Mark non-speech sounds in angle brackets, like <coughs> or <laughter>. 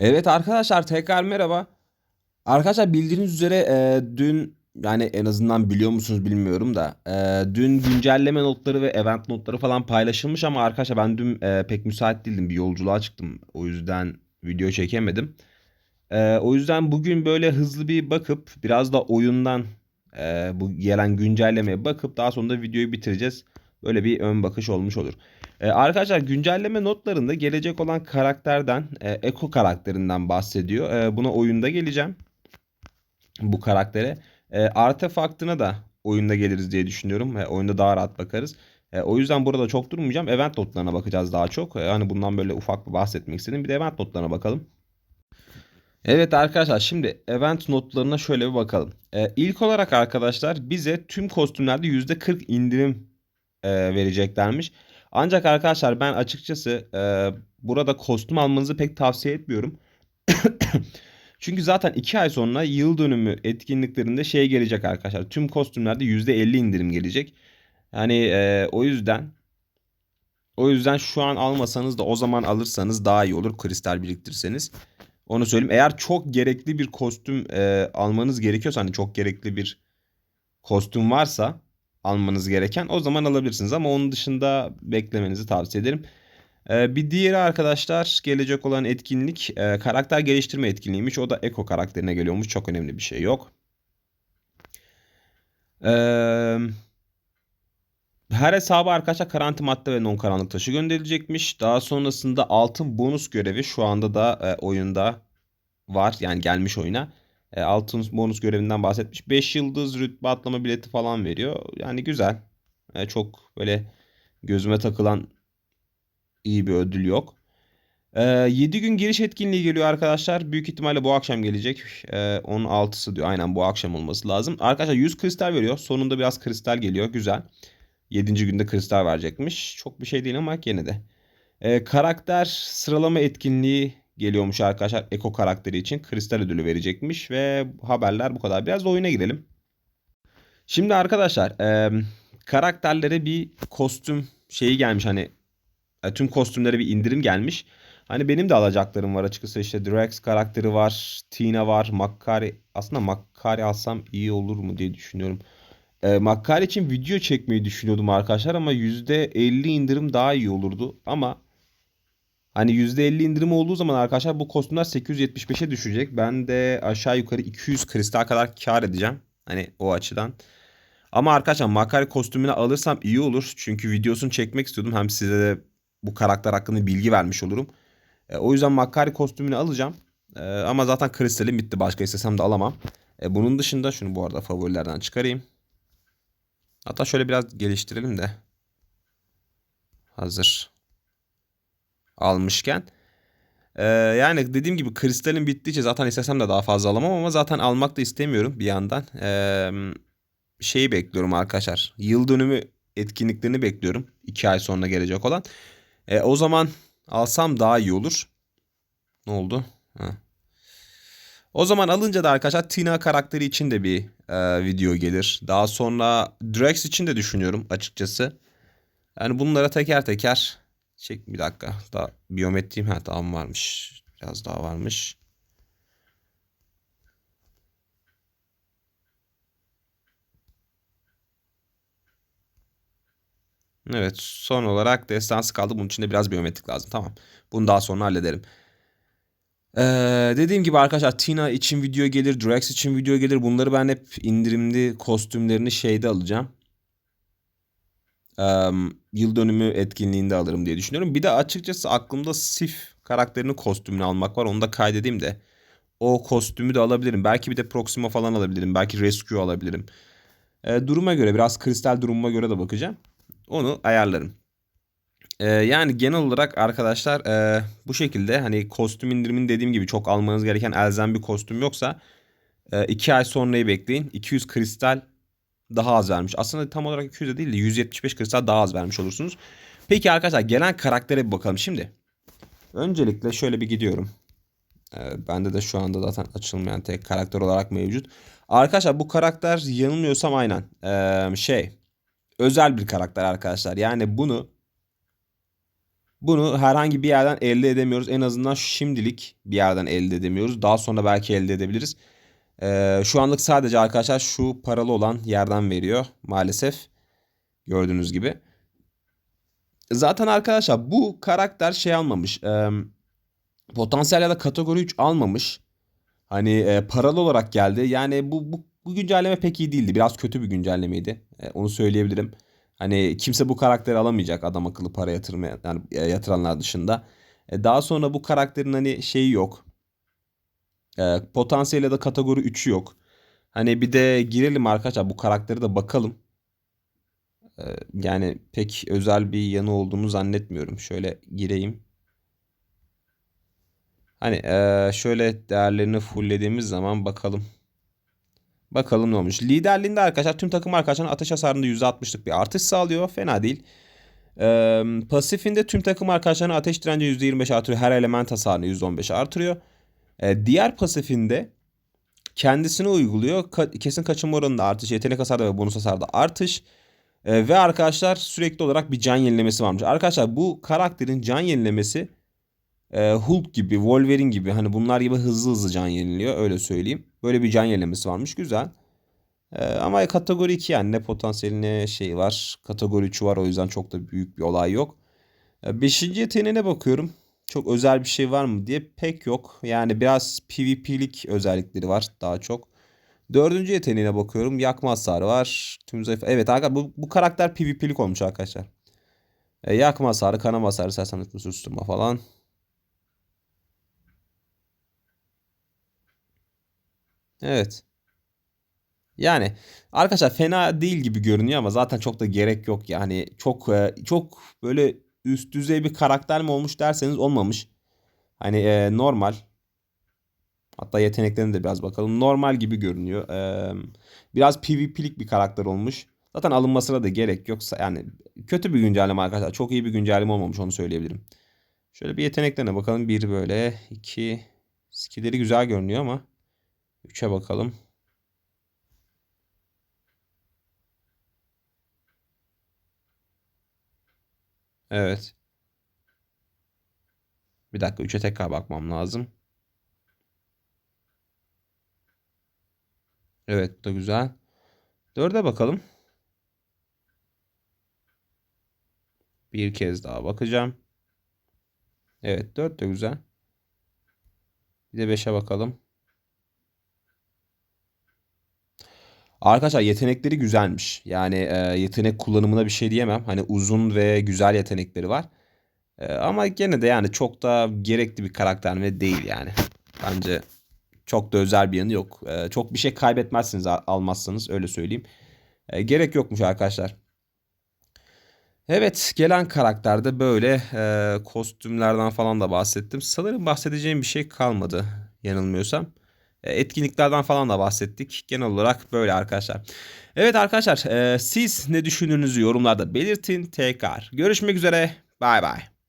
Evet arkadaşlar tekrar merhaba. Arkadaşlar bildiğiniz üzere e, dün yani en azından biliyor musunuz bilmiyorum da e, dün güncelleme notları ve event notları falan paylaşılmış ama arkadaşlar ben dün e, pek müsait değildim bir yolculuğa çıktım o yüzden video çekemedim. E, o yüzden bugün böyle hızlı bir bakıp biraz da oyundan e, bu gelen güncellemeye bakıp daha sonra da videoyu bitireceğiz. Böyle bir ön bakış olmuş olur. Ee, arkadaşlar güncelleme notlarında gelecek olan karakterden, e, Eko karakterinden bahsediyor. E, buna oyunda geleceğim. Bu karaktere. E, artefaktına da oyunda geliriz diye düşünüyorum. E, oyunda daha rahat bakarız. E, o yüzden burada çok durmayacağım. Event notlarına bakacağız daha çok. E, hani bundan böyle ufak bir bahsetmek istedim. Bir de event notlarına bakalım. Evet arkadaşlar şimdi event notlarına şöyle bir bakalım. E, ilk olarak arkadaşlar bize tüm kostümlerde %40 indirim e, vereceklermiş. Ancak arkadaşlar ben açıkçası e, burada kostüm almanızı pek tavsiye etmiyorum. <coughs> Çünkü zaten 2 ay sonra yıl dönümü etkinliklerinde şey gelecek arkadaşlar. Tüm kostümlerde %50 indirim gelecek. Yani e, o yüzden o yüzden şu an almasanız da o zaman alırsanız daha iyi olur kristal biriktirirseniz. Onu söyleyeyim. Eğer çok gerekli bir kostüm e, almanız gerekiyorsa hani çok gerekli bir kostüm varsa almanız gereken o zaman alabilirsiniz ama onun dışında beklemenizi tavsiye ederim. Ee, bir diğeri arkadaşlar gelecek olan etkinlik e, karakter geliştirme etkinliğiymiş. O da Eko karakterine geliyormuş. Çok önemli bir şey yok. Ee, her hesaba arkadaşlar karantin madde ve non karanlık taşı gönderilecekmiş. Daha sonrasında altın bonus görevi şu anda da e, oyunda var. Yani gelmiş oyuna. E, altın bonus görevinden bahsetmiş. 5 yıldız rütbe atlama bileti falan veriyor. Yani güzel. E, çok böyle gözüme takılan iyi bir ödül yok. E, 7 gün giriş etkinliği geliyor arkadaşlar. Büyük ihtimalle bu akşam gelecek. E, 16'sı diyor. Aynen bu akşam olması lazım. Arkadaşlar 100 kristal veriyor. Sonunda biraz kristal geliyor. Güzel. 7. günde kristal verecekmiş. Çok bir şey değil ama yine de. E, karakter sıralama etkinliği geliyormuş arkadaşlar Eko karakteri için kristal ödülü verecekmiş ve haberler bu kadar. Biraz da oyuna girelim. Şimdi arkadaşlar e, karakterlere bir kostüm şeyi gelmiş hani e, tüm kostümlere bir indirim gelmiş. Hani benim de alacaklarım var açıkçası işte Drax karakteri var, Tina var, Makkari. Aslında Makkari alsam iyi olur mu diye düşünüyorum. E, Makkari için video çekmeyi düşünüyordum arkadaşlar ama %50 indirim daha iyi olurdu. Ama Hani %50 indirim olduğu zaman arkadaşlar bu kostümler 875'e düşecek. Ben de aşağı yukarı 200 kristal kadar kar edeceğim. Hani o açıdan. Ama arkadaşlar Makari kostümünü alırsam iyi olur. Çünkü videosunu çekmek istiyordum. Hem size de bu karakter hakkında bilgi vermiş olurum. E, o yüzden Makari kostümünü alacağım. E, ama zaten kristalim bitti. Başka istesem de alamam. E, bunun dışında şunu bu arada favorilerden çıkarayım. Hatta şöyle biraz geliştirelim de. Hazır almışken. Ee, yani dediğim gibi kristalin bittiğince zaten istesem de daha fazla alamam ama zaten almak da istemiyorum bir yandan. Ee, şeyi bekliyorum arkadaşlar. Yıl dönümü etkinliklerini bekliyorum. 2 ay sonra gelecek olan. Ee, o zaman alsam daha iyi olur. Ne oldu? Ha. O zaman alınca da arkadaşlar Tina karakteri için de bir e, video gelir. Daha sonra Drax için de düşünüyorum açıkçası. Yani bunlara teker teker Çek bir dakika. Daha biyometriğim ha tamam varmış. Biraz daha varmış. Evet son olarak destansı kaldı. Bunun için de biraz biyometrik lazım. Tamam. Bunu daha sonra hallederim. Ee, dediğim gibi arkadaşlar Tina için video gelir. Drax için video gelir. Bunları ben hep indirimli kostümlerini şeyde alacağım yıl dönümü etkinliğinde alırım diye düşünüyorum. Bir de açıkçası aklımda Sif karakterinin kostümünü almak var. Onu da kaydedeyim de. O kostümü de alabilirim. Belki bir de Proxima falan alabilirim. Belki Rescue alabilirim. E, duruma göre biraz kristal durumuma göre de bakacağım. Onu ayarlarım. E, yani genel olarak arkadaşlar e, bu şekilde hani kostüm indirimini dediğim gibi çok almanız gereken elzem bir kostüm yoksa 2 e, ay sonrayı bekleyin. 200 kristal daha az vermiş. Aslında tam olarak 200 de değil de 175 kristal daha az vermiş olursunuz. Peki arkadaşlar gelen karaktere bir bakalım şimdi. Öncelikle şöyle bir gidiyorum. Ee, bende de şu anda zaten açılmayan tek karakter olarak mevcut. Arkadaşlar bu karakter yanılmıyorsam aynen ee, şey özel bir karakter arkadaşlar. Yani bunu Bunu herhangi bir yerden elde edemiyoruz. En azından şimdilik bir yerden elde edemiyoruz. Daha sonra belki elde edebiliriz. Ee, şu anlık sadece arkadaşlar şu paralı olan yerden veriyor maalesef. Gördüğünüz gibi. Zaten arkadaşlar bu karakter şey almamış. E, potansiyel ya da kategori 3 almamış. Hani e, paralı olarak geldi. Yani bu, bu, bu güncelleme pek iyi değildi. Biraz kötü bir güncellemeydi. E, onu söyleyebilirim. Hani kimse bu karakteri alamayacak adam akıllı para yatırmaya yani e, yatıranlar dışında. E, daha sonra bu karakterin hani şeyi yok. E, potansiyel ya da kategori 3'ü yok. Hani bir de girelim arkadaşlar bu karaktere de bakalım. E, yani pek özel bir yanı olduğunu zannetmiyorum. Şöyle gireyim. Hani e, şöyle değerlerini fulllediğimiz zaman bakalım. Bakalım ne olmuş. Liderliğinde arkadaşlar tüm takım arkadaşlarına ateş hasarında %60'lık bir artış sağlıyor. Fena değil. Ee, pasifinde tüm takım arkadaşlarına ateş direnci %25 artırıyor. Her element hasarını %15 artırıyor. Ee, diğer pasifinde kendisini uyguluyor. Ka- kesin kaçınma oranında artış, yetenek hasarda ve bonus hasarda artış. Ee, ve arkadaşlar sürekli olarak bir can yenilemesi varmış. Arkadaşlar bu karakterin can yenilemesi e, Hulk gibi, Wolverine gibi hani bunlar gibi hızlı hızlı can yeniliyor öyle söyleyeyim. Böyle bir can yenilemesi varmış güzel. E, ama kategori 2 yani ne potansiyeli ne şey var. Kategori 3 var o yüzden çok da büyük bir olay yok. E, beşinci yeteneğine bakıyorum. Çok özel bir şey var mı diye pek yok. Yani biraz PvP'lik özellikleri var daha çok. Dördüncü yeteneğine bakıyorum. Yakma hasarı var. Tüm zayıf. Evet arkadaşlar bu, bu karakter PvP'lik olmuş arkadaşlar. E, yakma hasarı, kanama hasarı, sersemletme, susturma falan. Evet. Yani arkadaşlar fena değil gibi görünüyor ama zaten çok da gerek yok yani çok e, çok böyle üst düzey bir karakter mi olmuş derseniz olmamış. Hani e, normal. Hatta yeteneklerine de biraz bakalım. Normal gibi görünüyor. E, biraz PvP'lik bir karakter olmuş. Zaten alınmasına da gerek yoksa yani kötü bir güncelleme arkadaşlar. Çok iyi bir güncelleme olmamış onu söyleyebilirim. Şöyle bir yeteneklerine bakalım. Bir böyle, iki skilleri güzel görünüyor ama 3'e bakalım. Evet. Bir dakika 3'e tekrar bakmam lazım. Evet bu da güzel. 4'e bakalım. Bir kez daha bakacağım. Evet 4 de güzel. Bir de 5'e bakalım. Arkadaşlar yetenekleri güzelmiş. Yani e, yetenek kullanımına bir şey diyemem. Hani uzun ve güzel yetenekleri var. E, ama gene de yani çok da gerekli bir karakter mi değil yani. Bence çok da özel bir yanı yok. E, çok bir şey kaybetmezsiniz almazsanız öyle söyleyeyim. E, gerek yokmuş arkadaşlar. Evet gelen karakterde böyle e, kostümlerden falan da bahsettim. Sanırım bahsedeceğim bir şey kalmadı yanılmıyorsam. E, etkinliklerden falan da bahsettik. Genel olarak böyle arkadaşlar. Evet arkadaşlar e, siz ne düşündüğünüzü yorumlarda belirtin tekrar. Görüşmek üzere. Bay bay.